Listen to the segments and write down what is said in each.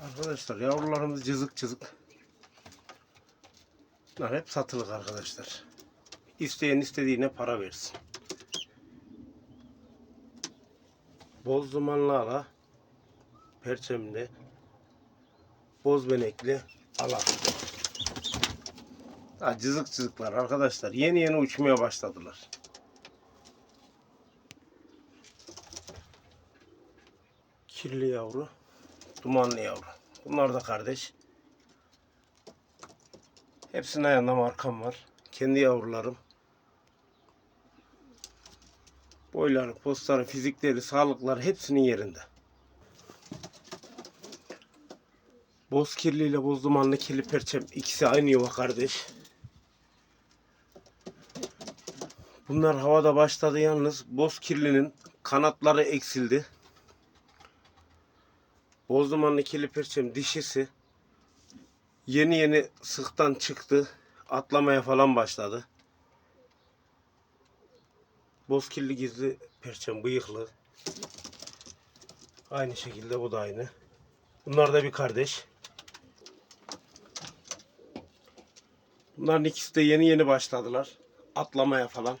Arkadaşlar yavrularımız cızık cızık. Bunlar hep satılık arkadaşlar. İsteyen istediğine para versin. Boz dumanlı ala, perçemli, boz benekli ala. Ha, cızık cızıklar arkadaşlar. Yeni yeni uçmaya başladılar. Kirli yavru, dumanlı yavru. Bunlar da kardeş. Hepsinin ayağında markam var. Kendi yavrularım. Boyları, postları, fizikleri, sağlıkları hepsinin yerinde. Boz kirli ile boz dumanlı kirli perçem ikisi aynı yuva kardeş. Bunlar havada başladı yalnız boz kirlinin kanatları eksildi. Boz dumanlı kirli perçem dişisi yeni yeni sıktan çıktı. Atlamaya falan başladı. Bozkirli gizli perçem bıyıklı. Aynı şekilde bu da aynı. Bunlar da bir kardeş. Bunların ikisi de yeni yeni başladılar. Atlamaya falan.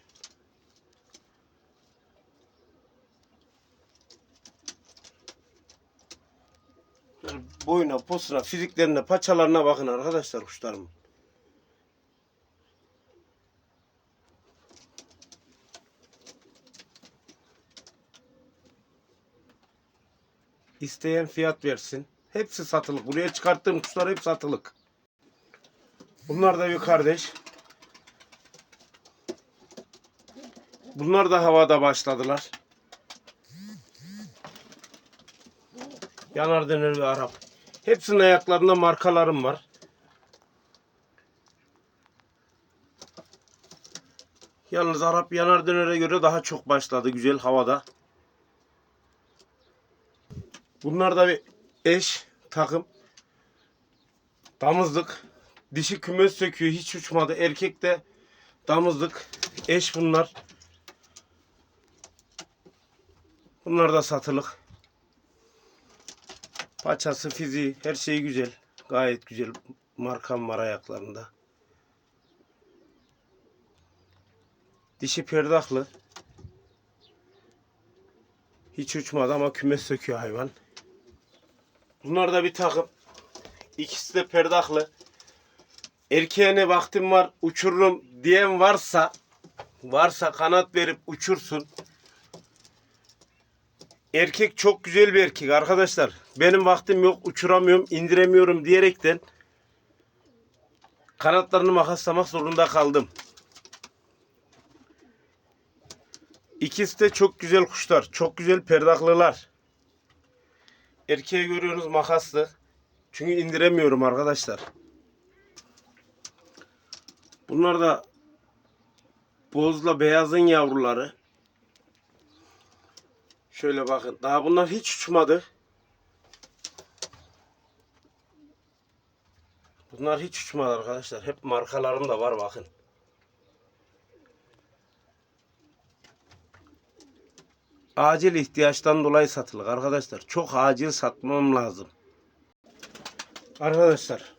Şöyle boyuna, posuna, fiziklerine, paçalarına bakın arkadaşlar kuşlarım. İsteyen fiyat versin. Hepsi satılık. Buraya çıkarttığım kuşlar hep satılık. Bunlar da bir kardeş. Bunlar da havada başladılar. Yanar döner ve Arap. Hepsinin ayaklarında markalarım var. Yalnız Arap yanar dönere göre daha çok başladı güzel havada. Bunlar da bir eş takım. Damızlık. Dişi kümes söküyor hiç uçmadı. Erkek de damızlık. Eş bunlar. Bunlar da satılık. Paçası, fiziği, her şeyi güzel. Gayet güzel. Markam var ayaklarında. Dişi perdaklı. Hiç uçmadı ama kümes söküyor hayvan. Bunlar da bir takım. İkisi de perdaklı. Erkeğine vaktim var uçururum diyen varsa varsa kanat verip uçursun. Erkek çok güzel bir erkek arkadaşlar. Benim vaktim yok uçuramıyorum indiremiyorum diyerekten kanatlarını makaslamak zorunda kaldım. İkisi de çok güzel kuşlar. Çok güzel perdaklılar. Erkeği görüyorsunuz makaslı. Çünkü indiremiyorum arkadaşlar. Bunlar da bozla beyazın yavruları. Şöyle bakın. Daha bunlar hiç uçmadı. Bunlar hiç uçmadı arkadaşlar. Hep markalarım da var bakın. Acil ihtiyaçtan dolayı satılık arkadaşlar. Çok acil satmam lazım. Arkadaşlar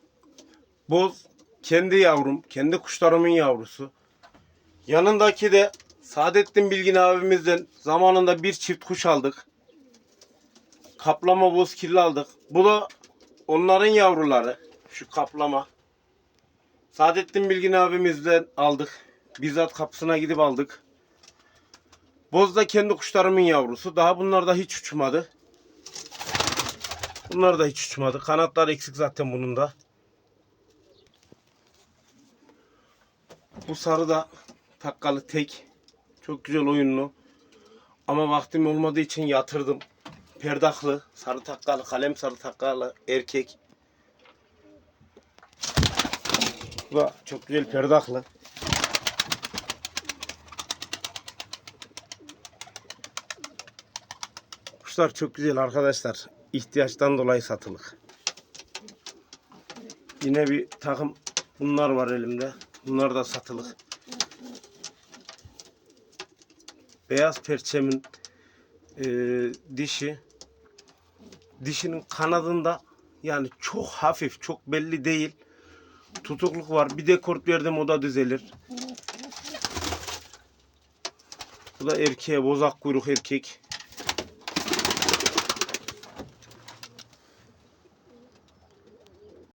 boz kendi yavrum, kendi kuşlarımın yavrusu. Yanındaki de Saadettin Bilgin abimizden zamanında bir çift kuş aldık. Kaplama boz kirli aldık. Bu da onların yavruları. Şu kaplama. Saadettin Bilgin abimizden aldık. Bizzat kapısına gidip aldık. Boz da kendi kuşlarımın yavrusu. Daha bunlar da hiç uçmadı. Bunlar da hiç uçmadı. Kanatlar eksik zaten bunun da. Bu sarı da takkalı tek. Çok güzel oyunlu. Ama vaktim olmadığı için yatırdım. Perdaklı, sarı takkalı, kalem sarı takkalı erkek. Bu çok güzel perdaklı. Kuşlar çok güzel arkadaşlar. İhtiyaçtan dolayı satılık. Yine bir takım bunlar var elimde. Bunlar da satılık. Beyaz perçemin e, dişi. Dişinin kanadında Yani çok hafif, çok belli değil. Tutukluk var. Bir dekort verdim o da düzelir. Bu da erkeğe bozak kuyruk erkek.